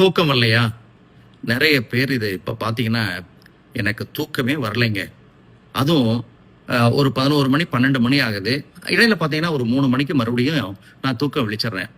தூக்கம் வரலையா? நிறைய பேர் இது இப்போ பார்த்தீங்கன்னா எனக்கு தூக்கமே வரலைங்க. அதுவும் ஒரு பதினோரு மணி பன்னெண்டு மணி ஆகுது. இடையில பார்த்தீங்கன்னா ஒரு மூணு மணிக்கு மறுபடியும் நான் தூக்கம் விழிச்சிடுறேன்.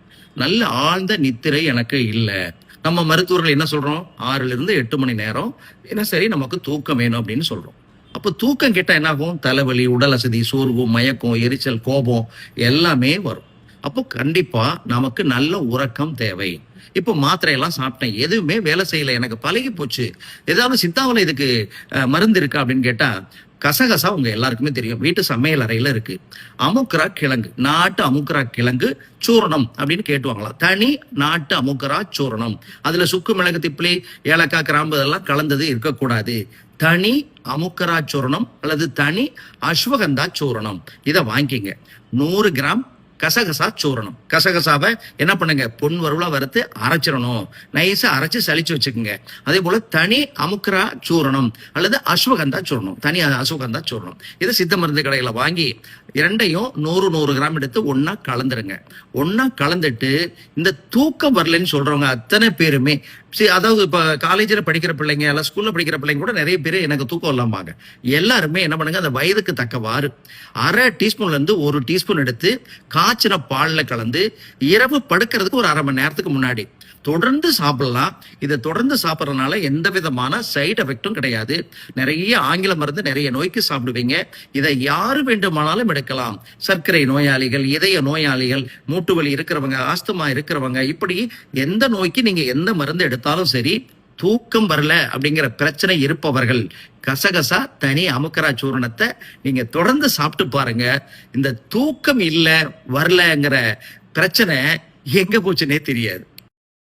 நல்ல ஆழ்ந்த நித்திரை எனக்கு இல்லை. நம்ம மருத்துவர்கள் என்ன சொல்கிறோம் ஆறுலேருந்து எட்டு மணி நேரம். என்ன சரி நமக்கு தூக்கம் வேணும் அப்படின்னு சொல்கிறோம் அப்போ தூக்கம் கிட்ட என்னாகும்? தலைவலி உடல் அசதி சோர்வு மயக்கம் எரிச்சல் கோபம் எல்லாமே வரும். அப்போ கண்டிப்பா நமக்கு நல்ல உறக்கம் தேவை. இப்போ மாத்திரையெல்லாம் சாப்பிட்டேன். எதுவுமே வேலை செய்யல. எனக்கு பழகி போச்சு. ஏதாவது சித்தாவில் இதுக்கு மருந்து இருக்கா அப்படின்னு கேட்டா கசகசா உங்க எல்லாருக்குமே தெரியும். வீட்டு சமையல் அறையில இருக்கு. அமுக்கரா கிழங்கு. நாட்டு அமுக்கரா கிழங்கு சூரணம் அப்படின்னு கேட்டுவாங்களாம் தனி நாட்டு அமுக்கரா சூரணம். அதுல சுக்கு மிளகு திப்பிலி ஏலக்காய் கிராம்பு இதெல்லாம் கலந்தது இருக்கக்கூடாது. தனி அமுக்கரா சூரணம் அல்லது தனி அஸ்வகந்தா சூரணம். இதை வாங்கிங்க நூறு கிராம் கசகசா சூரணம் கசகசாவை என்ன பண்ணுங்க? பொன் வறுவலா வறுத்து அரைச்சிடணும். நைஸா அரைச்சு சலிச்சு வச்சுக்கோங்க. அதே போல தனி அமுக்கரா சூரணம் அல்லது அஸ்வகந்தா சூரணம் தனி அஸ்வகந்தா சூரணம் இதை சித்த மருந்து கடையில வாங்கி இரண்டையும் நூறு நூறு கிராம் எடுத்து ஒன்னா கலந்துருங்க. ஒன்னா கலந்துட்டு இந்த தூக்கம் வரலன்னு சொல்றவங்க அத்தனை பேருமே சரி அதாவது இப்போ காலேஜில் படிக்கிற பிள்ளைங்க எல்லாம் ஸ்கூல்ல படிக்கிற பிள்ளைங்க கூட நிறைய பேர் எனக்கு தூக்கம் இல்லாமாங்க எல்லாருமே என்ன பண்ணுங்க? அந்த வயதுக்கு தக்கவாறு அரை டீஸ்பூன்லேருந்து ஒரு டீஸ்பூன் எடுத்து காய்ச்சின பாலில் கலந்து இரவு படுக்கிறதுக்கு ஒரு அரை மணி நேரத்துக்கு முன்னாடி. தொடர்ந்து சாப்பிடலாம். இதை தொடர்ந்து சாப்பிட்றதுனால எந்த விதமான சைடு எஃபெக்டும் கிடையாது. நிறைய ஆங்கில மருந்து நிறைய நோய்க்கு சாப்பிடுவீங்க. இதை யாரு வேண்டுமானாலும் எடுக்கலாம். சர்க்கரை நோயாளிகள் இதய நோயாளிகள் மூட்டு வலி இருக்கிறவங்க ஆஸ்துமா இருக்கிறவங்க இப்படி எந்த நோய்க்கு நீங்க எந்த மருந்து எடுத்தாலும் சரி தூக்கம் வரல அப்படிங்கிற பிரச்சனை இருப்பவர்கள் கசகசா தனி அமுக்கரா சூரணத்தை நீங்க தொடர்ந்து சாப்பிட்டு பாருங்க. இந்த தூக்கம் இல்லை வரலங்கிற பிரச்சனை எங்க போச்சுன்னே தெரியாது.